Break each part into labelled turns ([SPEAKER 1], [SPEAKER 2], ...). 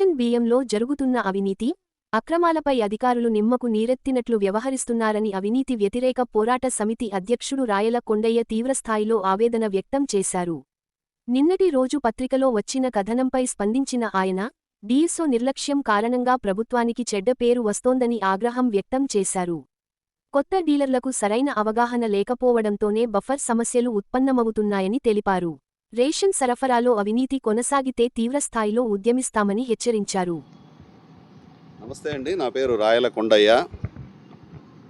[SPEAKER 1] Ration బియ్యంలో జరుగుతున్న అవినీతి అక్రమాలపై అధికారులు నిమ్మకు నీరెత్తినట్లు వ్యవహరిస్తున్నారని అవినీతి వ్యతిరేక పోరాట సమితి అధ్యక్షుడు రాయల కొండయ్య తీవ్రస్థాయిలో ఆవేదన వ్యక్తం చేశారు. నిన్నటి రోజు పత్రికలో వచ్చిన కథనంపై స్పందించిన ఆయన డీఎస్ఓ నిర్లక్ష్యం కారణంగా ప్రభుత్వానికి చెడ్డ పేరు వస్తోందని ఆగ్రహం వ్యక్తం చేశారు. కొత్త డీలర్లకు సరైన అవగాహన లేకపోవడంతోనే బఫర్ సమస్యలు ఉత్పన్నమవుతున్నాయని తెలిపారు. రేషన్ సరఫరాలో అవినీతి కొనసాగితే తీవ్రస్థాయిలో ఉద్యమిస్తామని హెచ్చరించారు.
[SPEAKER 2] నమస్తే అండి నా పేరు రాయల కొండయ్య.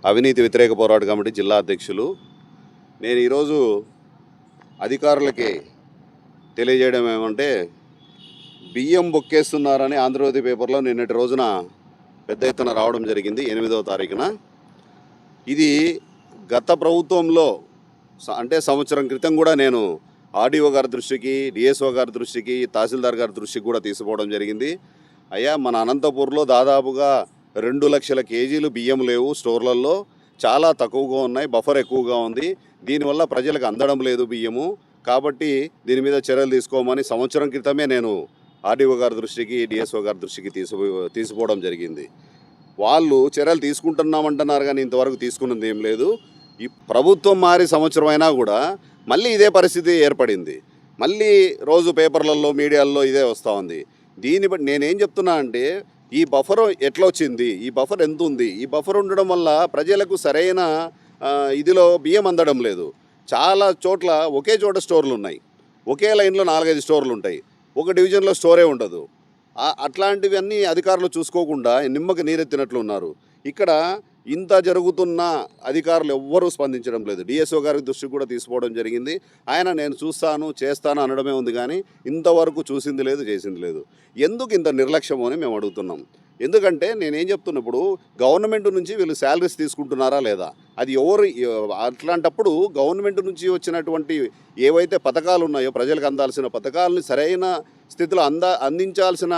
[SPEAKER 2] అవినీతి వ్యతిరేక పోరాట కమిటీ జిల్లా అధ్యక్షులు. నేను ఈరోజు అధికారులకి తెలియజేయడం ఏమంటే బియ్యం బొక్కేస్తున్నారని ఆంధ్రజ్యోతి పేపర్లో నిన్నటి రోజున పెద్ద ఎత్తున రావడం జరిగింది ఎనిమిదవ తారీఖున. ఇది గత ప్రభుత్వంలో స- అంటే సంవత్సరం క్రితం కూడా నేను ఆర్డీఓ గారి దృష్టికి డిఎస్ఓ గారి దృష్టికి తహసీల్దార్ గారి దృష్టికి కూడా తీసుకోవడం జరిగింది. అయ్యా మన అనంతపూర్లో దాదాపుగా రెండు లక్షల కేజీలు బియ్యం లేవు స్టోర్లలో. చాలా తక్కువగా ఉన్నాయి బఫర్ ఎక్కువగా ఉంది. దీనివల్ల ప్రజలకు అందడం లేదు బియ్యము. కాబట్టి దీని మీద చర్యలు తీసుకోమని సంవత్సరం క్రితమే నేను ఆర్డీఓ గారి దృష్టికి డిఎస్ఓ గారి దృష్టికి తీసుకో తీసుకోవడం జరిగింది. వాళ్ళు చర్యలు తీసుకుంటున్నామంటున్నారు కానీ ఇంతవరకు తీసుకున్నది ఏం లేదు. ఈ ప్రభుత్వం మారి సంవత్సరం అయినా కూడా మళ్ళీ ఇదే పరిస్థితి ఏర్పడింది. మళ్ళీ రోజు పేపర్లలో మీడియాల్లో ఇదే వస్తూ ఉంది. దీన్ని బట్టి నేనేం చెప్తున్నా అంటే ఈ బఫర్ ఎట్లా వచ్చింది ఈ బఫర్ ఎంత ఉంది ఈ బఫర్ ఉండడం వల్ల ప్రజలకు సరైన ఇదిలో బియ్యం అందడం లేదు. చాలా చోట్ల ఒకే చోట స్టోర్లు ఉన్నాయి. ఒకే లైన్లో నాలుగైదు స్టోర్లు ఉంటాయి. ఒక డివిజన్లో స్టోరే ఉండదు. అట్లాంటివన్నీ అధికారులు చూసుకోకుండా నిమ్మకి నీరెత్తినట్లు ఉన్నారు. ఇక్కడ ఇంత జరుగుతున్న అధికారులు ఎవ్వరూ స్పందించడం లేదు. డిఎస్ఓ గారి దృష్టికి కూడా తీసుకోవడం జరిగింది. ఆయన నేను చూస్తాను చేస్తాను అనడమే ఉంది కానీ ఇంతవరకు చూసింది లేదు చేసింది లేదు. ఎందుకు ఇంత నిర్లక్ష్యం అని మేము అడుగుతున్నాం. ఎందుకంటే నేనేం చెప్తున్నప్పుడు గవర్నమెంట్ నుంచి వీళ్ళు శాలరీస్ తీసుకుంటున్నారా లేదా? అది ఎవరు అట్లాంటప్పుడు గవర్నమెంట్ నుంచి వచ్చినటువంటి ఏవైతే పథకాలు ఉన్నాయో ప్రజలకు అందాల్సిన పథకాలని సరైన స్థితిలో అందా అందించాల్సిన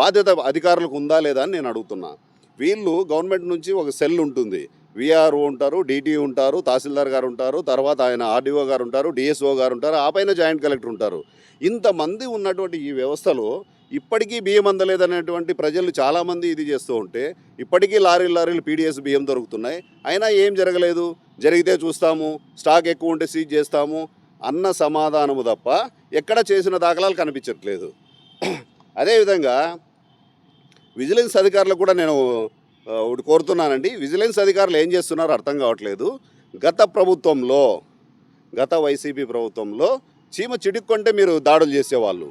[SPEAKER 2] బాధ్యత అధికారులకు ఉందా లేదా అని నేను అడుగుతున్నా. వీళ్ళు గవర్నమెంట్ నుంచి ఒక సెల్ ఉంటుంది. విఆర్ఓ ఉంటారు డీటీ ఉంటారు తహసీల్దార్ గారు ఉంటారు తర్వాత ఆయన ఆర్డీఓ గారు ఉంటారు డిఎస్ఓ గారు ఉంటారు ఆ పైన జాయింట్ కలెక్టర్ ఉంటారు. ఇంతమంది ఉన్నటువంటి ఈ వ్యవస్థలో ఇప్పటికీ బియ్యం అందలేదనేటువంటి ప్రజలు చాలామంది ఇది చేస్తూ ఉంటే ఇప్పటికీ లారీలు లారీలు పీడిఎస్ బియ్యం దొరుకుతున్నాయి. అయినా ఏం జరగలేదు? జరిగితే చూస్తాము స్టాక్ ఎక్కువ ఉంటే సీజ్ చేస్తాము అన్న సమాధానము తప్ప ఎక్కడ చేసిన దాఖలాలు కనిపించట్లేదు. అదేవిధంగా విజిలెన్స్ అధికారులు కూడా నేను ఒకటి కోరుతున్నానండి. విజిలెన్స్ అధికారులు ఏం చేస్తున్నారో అర్థం కావట్లేదు. గత ప్రభుత్వంలో గత వైసీపీ ప్రభుత్వంలో చీమ చిడుక్కుంటే మీరు దాడులు చేసేవాళ్ళు.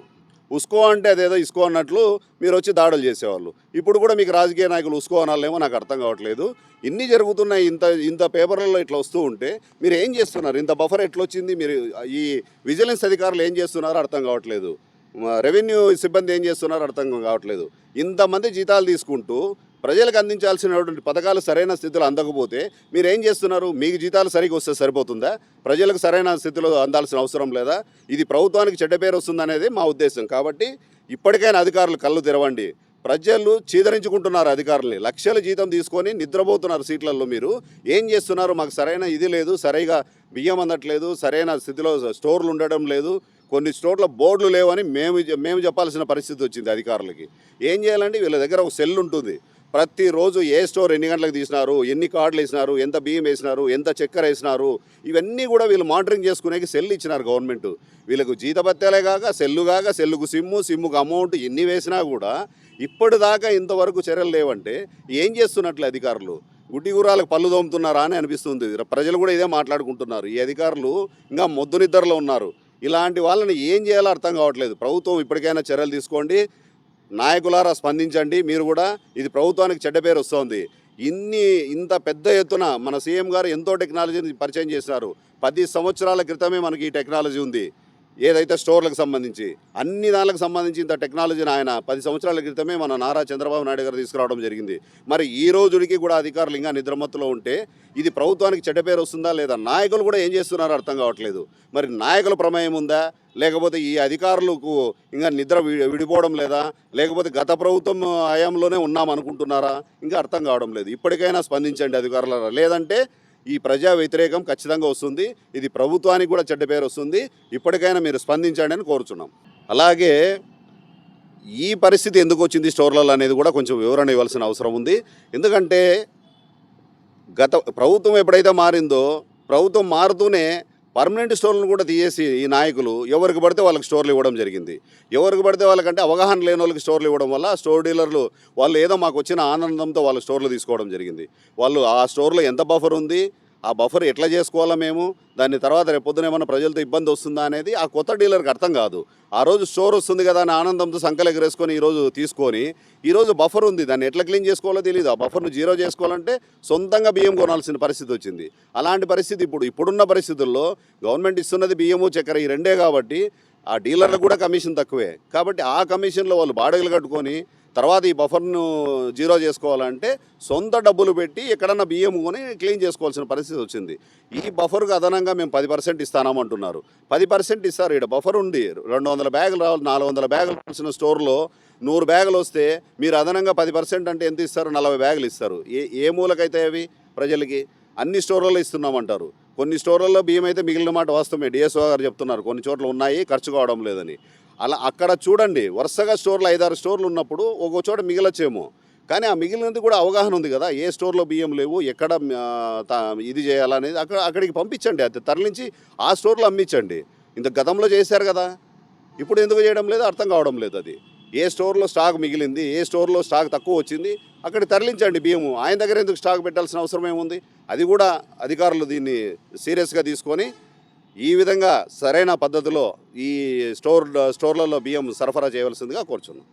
[SPEAKER 2] ఉస్కో అంటే అదేదో ఇసుకో అన్నట్లు మీరు వచ్చి దాడులు చేసేవాళ్ళు. ఇప్పుడు కూడా మీకు రాజకీయ నాయకులు ఉస్కో అనాలేమో నాకు అర్థం కావట్లేదు. ఇన్ని జరుగుతున్నాయి ఇంత ఇంత పేపర్లలో ఇట్లా వస్తూ ఉంటే మీరు ఏం చేస్తున్నారు? ఇంత బఫర్ ఎట్లొచ్చింది? మీరు ఈ విజిలెన్స్ అధికారులు ఏం చేస్తున్నారో అర్థం కావట్లేదు. రెవెన్యూ సిబ్బంది ఏం చేస్తున్నారో అర్థం కావట్లేదు. ఇంతమంది జీతాలు తీసుకుంటూ ప్రజలకు అందించాల్సినటువంటి పథకాలు సరైన స్థితిలో అందకపోతే మీరు ఏం చేస్తున్నారు? మీకు జీతాలు సరిగ్గా వస్తే సరిపోతుందా? ప్రజలకు సరైన స్థితిలో అందాల్సిన అవసరం లేదా? ఇది ప్రభుత్వానికి చెడ్డ పేరు వస్తుందనేది మా ఉద్దేశం. కాబట్టి ఇప్పటికైనా అధికారులు కళ్ళు తెరవండి. ప్రజలు చీదరించుకుంటున్నారు అధికారుల్ని. లక్షల జీతం తీసుకొని నిద్రపోతున్నారు సీట్లలో మీరు. ఏం చేస్తున్నారు? మాకు సరైన ఇది లేదు. సరిగా బియ్యం అందట్లేదు. సరైన స్థితిలో స్టోర్లు ఉండడం లేదు. కొన్ని చోట్ల బోర్డులు లేవని మేము మేము చెప్పాల్సిన పరిస్థితి వచ్చింది అధికారులకి. ఏం చేయాలండి? వీళ్ళ దగ్గర ఒక సెల్ ఉంటుంది. ప్రతిరోజు ఏ స్టోర్ ఎన్ని గంటలకు తీసినారు? ఎన్ని కార్డులు వేసినారు? ఎంత బియ్యం వేసినారు? ఎంత చక్కెర వేసినారు? ఇవన్నీ కూడా వీళ్ళు మానిటరింగ్ చేసుకునేకి సెల్ ఇచ్చినారు గవర్నమెంట్. వీళ్ళకు జీతభత్యాలే కాక సెల్లు కాక సెల్లుకు సిమ్ము సిమ్ముకు అమౌంట్ ఎన్ని వేసినా కూడా ఇప్పటిదాకా ఇంతవరకు చర్యలు లేవంటే ఏం చేస్తున్నట్లు అధికారులు? గుడ్డి గుర్రాలకు పళ్ళు దోముతున్నారా అని అనిపిస్తుంది. ప్రజలు కూడా ఇదే మాట్లాడుకుంటున్నారు. ఈ అధికారులు ఇంకా మొద్దు నిద్రలో ఉన్నారు. ఇలాంటి వాళ్ళని ఏం చేయాలో అర్థం కావట్లేదు. ప్రభుత్వం ఇప్పటికైనా చర్యలు తీసుకోండి. నాయకులారా స్పందించండి. మీరు కూడా ఇది ప్రభుత్వానికి చెడ్డ పేరు వస్తుంది. ఇన్ని ఇంత పెద్ద ఎత్తున మన సీఎం గారు ఎంతో టెక్నాలజీని పరిచయం చేశారు పది సంవత్సరాల క్రితమే మనకి ఈ టెక్నాలజీ ఉంది. ఏదైతే స్టోర్లకు సంబంధించి అన్ని దానికి సంబంధించి ఇంత టెక్నాలజీని ఆయన పది సంవత్సరాల క్రితమే మన నారా చంద్రబాబు నాయుడు గారు తీసుకురావడం జరిగింది. మరి ఈ రోజుడికి కూడా అధికారులు ఇంకా నిద్రమత్తులో ఉంటే ఇది ప్రభుత్వానికి చెడ్డ పేరు వస్తుందా లేదా? నాయకులు కూడా ఏం చేస్తున్నారో అర్థం కావట్లేదు. మరి నాయకుల ప్రమేయం ఉందా? లేకపోతే ఈ అధికారులకు ఇంకా నిద్ర విడిపోవడం లేదా? లేకపోతే గత ప్రభుత్వం హయాంలోనే ఉన్నాం అనుకుంటున్నారా ఇంకా అర్థం కావడం లేదు. ఇప్పటికైనా స్పందించండి అధికారుల లేదంటే ఈ ప్రజా వ్యతిరేకం ఖచ్చితంగా వస్తుంది. ఇది ప్రభుత్వానికి కూడా చెడ్డ పేరు వస్తుంది. ఇప్పటికైనా మీరు స్పందించండి అని కోరుచున్నాం. అలాగే ఈ పరిస్థితి ఎందుకు వచ్చింది స్టోర్లలో అనేది కూడా కొంచెం వివరణ ఇవ్వాల్సిన అవసరం ఉంది. ఎందుకంటే గత ప్రభుత్వం ఎప్పుడైతే మారిందో ప్రభుత్వం మారుతూనే పర్మనెంట్ స్టోర్లను కూడా తీసేసి ఈ నాయకులు ఎవరికి పడితే వాళ్ళకి స్టోర్లు ఇవ్వడం జరిగింది. ఎవరికి పడితే వాళ్ళకంటే అవగాహన లేని వాళ్ళకి స్టోర్లు ఇవ్వడం వల్ల స్టోర్ డీలర్లు వాళ్ళు ఏదో మాకు వచ్చిన ఆనందంతో వాళ్ళ స్టోర్లు తీసుకోవడం జరిగింది. వాళ్ళు ఆ స్టోర్లో ఎంత బఫర్ ఉంది? ఆ బఫర్ ఎట్లా చేసుకోవాలా మేము? దాని తర్వాత రేపు పొద్దున ఏమైనా ప్రజలతో ఇబ్బంది వస్తుందా అనేది ఆ కొత్త డీలర్కి అర్థం కాదు. ఆ రోజు స్టోర్ వస్తుంది కదా అని ఆనందంతో సంకలెగరేసుకొని ఈరోజు తీసుకొని ఈరోజు బఫర్ ఉంది. దాన్ని ఎట్లా క్లీన్ చేసుకోవాలో తెలియదు ఆ బఫర్ను జీరో చేసుకోవాలంటే సొంతంగా బియ్యం కొనాల్సిన పరిస్థితి వచ్చింది. అలాంటి పరిస్థితి ఇప్పుడు ఇప్పుడున్న పరిస్థితుల్లో గవర్నమెంట్ ఇస్తున్నది బియ్యము చక్కెర ఈ రెండే కాబట్టి ఆ డీలర్లకు కూడా కమిషన్ తక్కువే. కాబట్టి ఆ కమిషన్లో వాళ్ళు బాడగలు కట్టుకొని తర్వాత ఈ బఫర్ను జీరో చేసుకోవాలంటే సొంత డబ్బులు పెట్టి ఎక్కడన్నా బియ్యం కొని క్లీన్ చేసుకోవాల్సిన పరిస్థితి వచ్చింది. ఈ బఫర్కు అదనంగా మేము పది పర్సెంట్ ఇస్తానామంటున్నారు పది పర్సెంట్ ఇస్తారు ఇక్కడ బఫర్ ఉంది. రెండు వందల బ్యాగులు రావాలి నాలుగు వందల బ్యాగులు వచ్చిన స్టోర్లో నూరు బ్యాగులు వస్తే మీరు అదనంగా పది పర్సెంట్ అంటే ఎంత ఇస్తారు? నలభై బ్యాగులు ఇస్తారు. ఏ ఏ మూలకైతే అవి ప్రజలకి? అన్ని స్టోర్లలో ఇస్తున్నామంటారు కొన్ని స్టోర్లలో బియ్యం అయితే మిగిలిన మాట వాస్తవమే. డిఎస్ఓ గారు చెప్తున్నారు కొన్ని చోట్ల ఉన్నాయి ఖర్చు కావడం లేదని. అలా అక్కడ చూడండి వరుసగా స్టోర్లు ఐదారు స్టోర్లు ఉన్నప్పుడు ఒక్కో చోట మిగిలొచ్చేమో. కానీ ఆ మిగిలినది కూడా అవగాహన ఉంది కదా ఏ స్టోర్లో బియ్యం లేవు ఎక్కడ ఇది చేయాలనేది అక్కడ అక్కడికి పంపించండి అది తరలించి ఆ స్టోర్లో అమ్మించండి. ఇంత గతంలో చేశారు కదా ఇప్పుడు ఎందుకు చేయడం లేదు అర్థం కావడం లేదు అది. ఏ స్టోర్లో స్టాక్ మిగిలింది ఏ స్టోర్లో స్టాక్ తక్కువ వచ్చింది అక్కడ తరలించండి బియ్యము. ఆయన దగ్గర ఎందుకు స్టాక్ పెట్టాల్సిన అవసరం ఏముంది? అది కూడా అధికారులు దీన్ని సీరియస్గా తీసుకొని ఈ విధంగా సరైన పద్ధతిలో ఈ స్టోర్ స్టోర్లలో బియ్యం సరఫరా చేయవలసిందిగా కోరుచున్నాం.